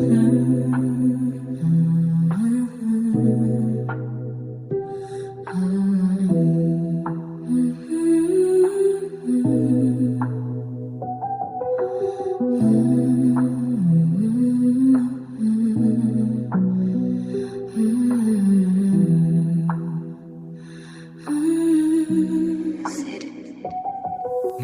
Mm-hmm.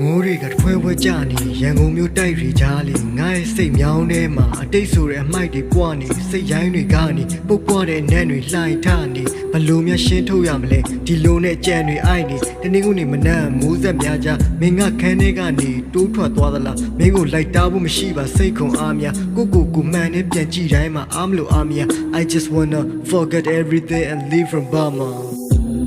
မိုးတွေကတဖွဲဖွဲကြနေရန်ကုန်မြို့တိုက်တွေကြားလေငါရဲ့စိတ်မြောင်းထဲမှာအတိတ်ဆိုတဲ့အမိုက်တွေပွားနေစိတ်ရိုင်းတွေကနေပုတ်ပွားတဲ့နန်းတွေလှိုင်ထနေဘလို့များရှင်းထုတ်ရမလဲဒီလိုနဲ့ကြံတွေအိုက်နေတနေ့ကုန်နေမနှံ့မိုးဆက်များကြမင်းကခန်းထဲကနေတိုးထွက်သွားသလားမင်းကိုလိုက်တားဖို့မရှိပါစိတ်ခွန်အားများကိုကိုကိုမှန်နဲ့ပြန်ကြည့်တိုင်းမှာအားမလို့အားများ I just wanna forget everything and live from Burma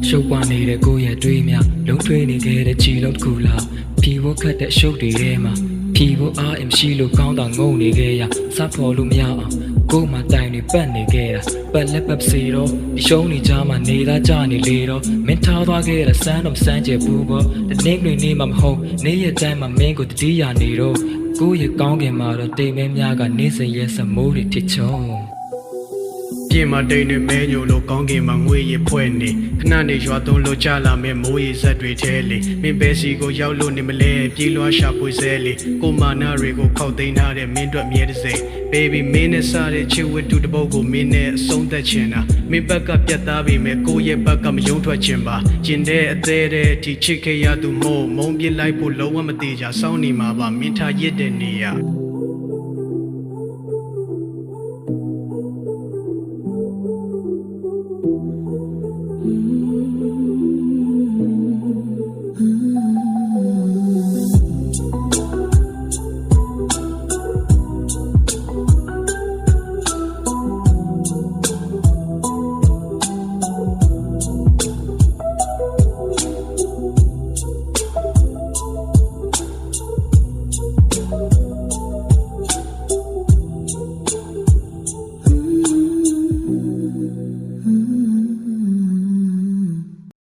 ရှုပ်ပွားနေတဲ့ကိုယ့်ရဲ့တွေးများလုံးထွေးနေခဲ့တဲ့ချီလုံးတစ်ခုလား ဖြီဖို့ခတ်တဲ့ရှုပ်တွေထဲမှာဖြီဖို့အားအမရှိလို့ကောင်းတာငုံနေခဲ့ရစဖော်လို့မရအောင်ကိုယ်မှတိုင်နေပတ်နေခဲ့တာပတ်လက်ပတ်စီတော့ဒီရှုံးနေကြမှာနေသားကြနေလေတော့မင်းထားသွားခဲ့တာစမ်းတော့စမ်းကြဘူးပေါ့တနေ့တွေနေမှာမဟုတ်နေ့ရက်တိုင်းမှာမင်းကိုတတိယနေတော့ကိုယ့်ရဲ့ကောင်းကင်မှာတော့တိမ်မဲများကနေစဉ်ရဲ့စမိုးတွေထစ်ချုံ ပြင်မတိန်တွေမဲညိုလို့ကောင်းကင်မှာငွေရဖွဲ့နေခဏနေရွာသွန်းလို့ကြလာမဲ့မိုးရေဇက်တွေထဲလေမင်းပဲစီကိုရောက်လို့နေမလဲပြေးလွှားရှာဖွေစဲလေကိုမာနာတွေကိုခောက်သိမ်းထားတဲ့မင်းတို့မြဲတဲ့စိတ် baby မင်းနဲ့စားတဲ့ချစ်ဝတ္ထုတစ်ပုဒ်ကိုမင်းနဲ့အဆုံးသက်ချင်တာမင်းဘက်ကပြတ်သားပြီမဲ့ကိုယ့်ရဲ့ဘက်ကမယုံထွက်ချင်ပါကျင်တဲ့အသေးတဲ့အထိချစ်ခဲ့ရသူမို့မုံပြစ်လိုက်ဖို့လုံးဝမသေးကြစောင်းနေမှာပါမင်းထားရစ်တဲ့နေရ